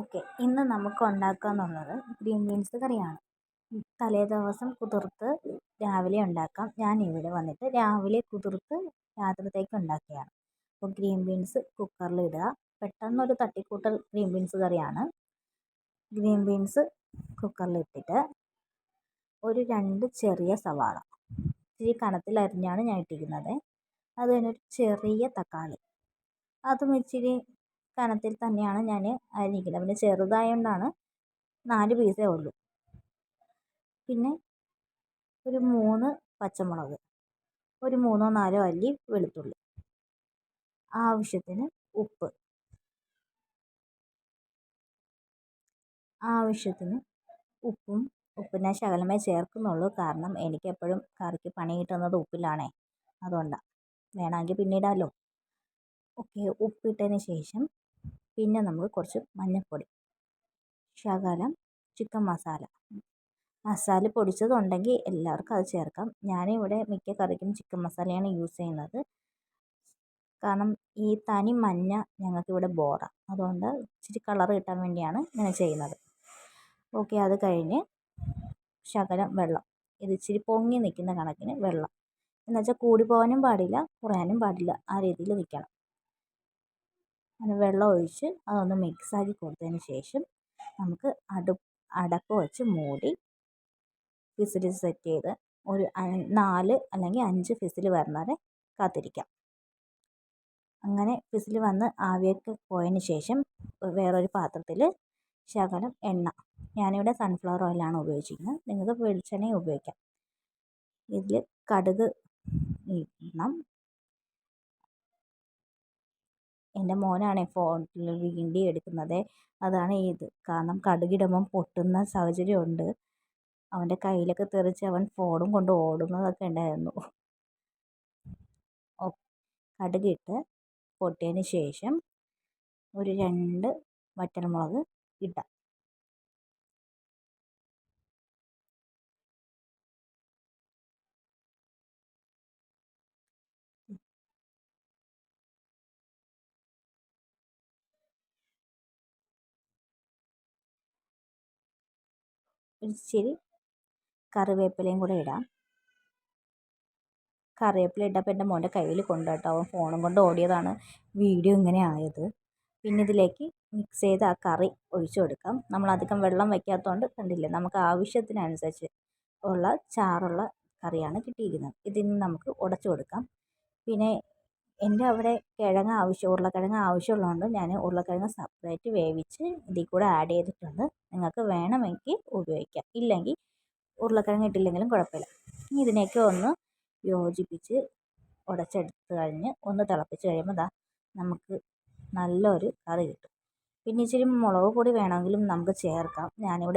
Okay. ഇന്ന് നമുക്ക് ഉണ്ടാക്കാന്നുള്ളത് green beans കറിയാണ്. തലേ ദിവസം കുതിർത്ത് രാവിലെ ഉണ്ടാക്കാം. ഞാൻ ഇവിടെ വന്നിട്ട് രാവിലെ കുതിർത്ത് രാത്രിത്തേക്ക് ഉണ്ടാക്കിയാണ്. അപ്പോൾ ഗ്രീൻ ബീൻസ് കുക്കറിൽ ഇടുക. പെട്ടെന്നൊരു തട്ടിക്കൂട്ടൽ ഗ്രീൻ ബീൻസ് കറിയാണ്. ഗ്രീൻ ബീൻസ് കുക്കറിൽ ഇട്ടിട്ട് ഒരു രണ്ട് ചെറിയ സവാള. ഇത്തിരി കനത്തിൽ അരിഞ്ഞാണ് ഞാൻ ഇട്ടിരിക്കുന്നത്. അത് കഴിഞ്ഞൊരു ചെറിയ തക്കാളി. അതും ഇച്ചിരി കനത്തിൽ തന്നെയാണ് ഞാൻ അരിഞ്ഞിരിക്കുന്നത് പിന്നെ ചെറുതായതുകൊണ്ടാണ് നാല് പീസേ ഉള്ളൂ. പിന്നെ ഒരു മൂന്ന് പച്ചമുളക് ഒരു മൂന്നോ നാലോ അല്ലി വെളുത്തുള്ളി. ആവശ്യത്തിന് ഉപ്പ്. ആവശ്യത്തിന് ഉപ്പും ഉപ്പ് ഞാൻ ശകലമേ ചേർക്കുന്നുള്ളൂ. കാരണം എനിക്കെപ്പോഴും കറിക്ക് പണി കിട്ടുന്നത് ഉപ്പിലാണേ. അതുകൊണ്ടാണ് വേണമെങ്കിൽ പിന്നീടാലോ. ഓക്കെ ഉപ്പിട്ടതിന് ശേഷം പിന്നെ നമുക്ക് കുറച്ച് മഞ്ഞൾപ്പൊടി ശകലം ചിക്കൻ മസാല. മസാല പൊടിച്ചതുണ്ടെങ്കിൽ എല്ലാവർക്കും അത് ചേർക്കാം. ഞാനിവിടെ മിക്ക കറിക്കും ചിക്കൻ മസാലയാണ് യൂസ് ചെയ്യുന്നത്. കാരണം ഈ തനി മഞ്ഞ ഞങ്ങൾക്കിവിടെ ബോറാണ് അതുകൊണ്ട് ഇച്ചിരി കളർ കിട്ടാൻ വേണ്ടിയാണ് ഇങ്ങനെ ചെയ്യുന്നത്. ഓക്കെ അത് കഴിഞ്ഞ് ശകലം വെള്ളം. ഇത് ഇച്ചിരി പൊങ്ങി നിൽക്കുന്ന കണക്കിന് വെള്ളം. എന്നുവെച്ചാൽ കൂടി പോകാനും പാടില്ല കുറയാനും പാടില്ല. ആ രീതിയിൽ നിൽക്കണം. അങ്ങനെ വെള്ളം ഒഴിച്ച് അതൊന്ന് മിക്സാക്കി കൊടുത്തതിന് ശേഷം നമുക്ക് അടു അടപ്പ് വെച്ച് മൂടി വിസിൽ സെറ്റ് ചെയ്ത് ഒരു നാല് അല്ലെങ്കിൽ അഞ്ച് വിസിൽ വരുന്നവരെ കാത്തിരിക്കാം. അങ്ങനെ വിസിൽ വന്ന് ആവിയൊക്കെ പോയതിന് ശേഷം വേറൊരു പാത്രത്തിൽ ശകലം എണ്ണ. ഞാനിവിടെ സൺഫ്ലവർ ഓയിലാണ് ഉപയോഗിച്ചിരിക്കുന്നത്. നിങ്ങൾക്ക് വെളിച്ചെണ്ണയും ഉപയോഗിക്കാം. ഇതിൽ കടുക് ഇടണം എന്റെ മോനാണ് ഫോണിൽ വീഡിയോ എടുക്കുന്നത്. അതാണ് ഇത്. കാരണം കടുകിടുമ്പം പൊട്ടുന്ന സാഹചര്യമുണ്ട്. അവന്റെ കയ്യിലൊക്കെ തെറിച്ച് അവൻ ഫോണും കൊണ്ട് ഓടുന്നതൊക്കെ ഉണ്ടായിരുന്നു. കടുകിട്ട് പൊട്ടിയതിന് ശേഷം ഒരു രണ്ട് വറ്റൽമുളക് ഇടാം. ഇച്ചിരി കറിവേപ്പിലയും കൂടെ ഇടാം. കറിവേപ്പില ഇട്ടപ്പോൾ എന്റെ മോന്റെ കയ്യിൽ കൊണ്ട് കേട്ടോ അവൻ ഫോണും കൊണ്ട് ഓടിയതാണ്. വീഡിയോ ഇങ്ങനെ ആയത്. പിന്നെ ഇതിലേക്ക് മിക്സ് ചെയ്ത് ആ കറി ഒഴിച്ചു കൊടുക്കാം. നമ്മൾ അധികം വെള്ളം വയ്ക്കാത്തതുകൊണ്ട് കണ്ടില്ലേ നമുക്ക് ആവശ്യത്തിനനുസരിച്ച് ഉള്ള ചാറുള്ള കറിയാണ് കിട്ടിയിരിക്കുന്നത്. ഇതിൽ നിന്ന് നമുക്ക് ഉടച്ചു കൊടുക്കാം. പിന്നെ എന്റെ അവിടെ കിഴങ്ങ് ആവശ്യം ഉരുളക്കിഴങ്ങ് ആവശ്യമുള്ളതുകൊണ്ട് ഞാൻ ഉരുളക്കിഴങ്ങ് സെപ്പറേറ്റ് വേവിച്ച് ഇതിൽ കൂടെ ആഡ് ചെയ്തിട്ടുണ്ട്. നിങ്ങൾക്ക് വേണമെങ്കിൽ ഉപയോഗിക്കാം. ഇല്ലെങ്കിൽ ഉരുളക്കിഴങ്ങ് ഇട്ടില്ലെങ്കിലും കുഴപ്പമില്ല. ഇനി ഇതിനെയൊക്കെ ഒന്ന് യോജിപ്പിച്ച് ഉടച്ചെടുത്ത് കഴിഞ്ഞ് ഒന്ന് തിളപ്പിച്ച് കഴിയുമ്പോൾ ദാ നമുക്ക് നല്ലൊരു കറി കിട്ടും. പിന്നെ ഇച്ചിരി മുളക് പൊടി വേണമെങ്കിലും നമുക്ക് ചേർക്കാം. ഞാനിവിടെ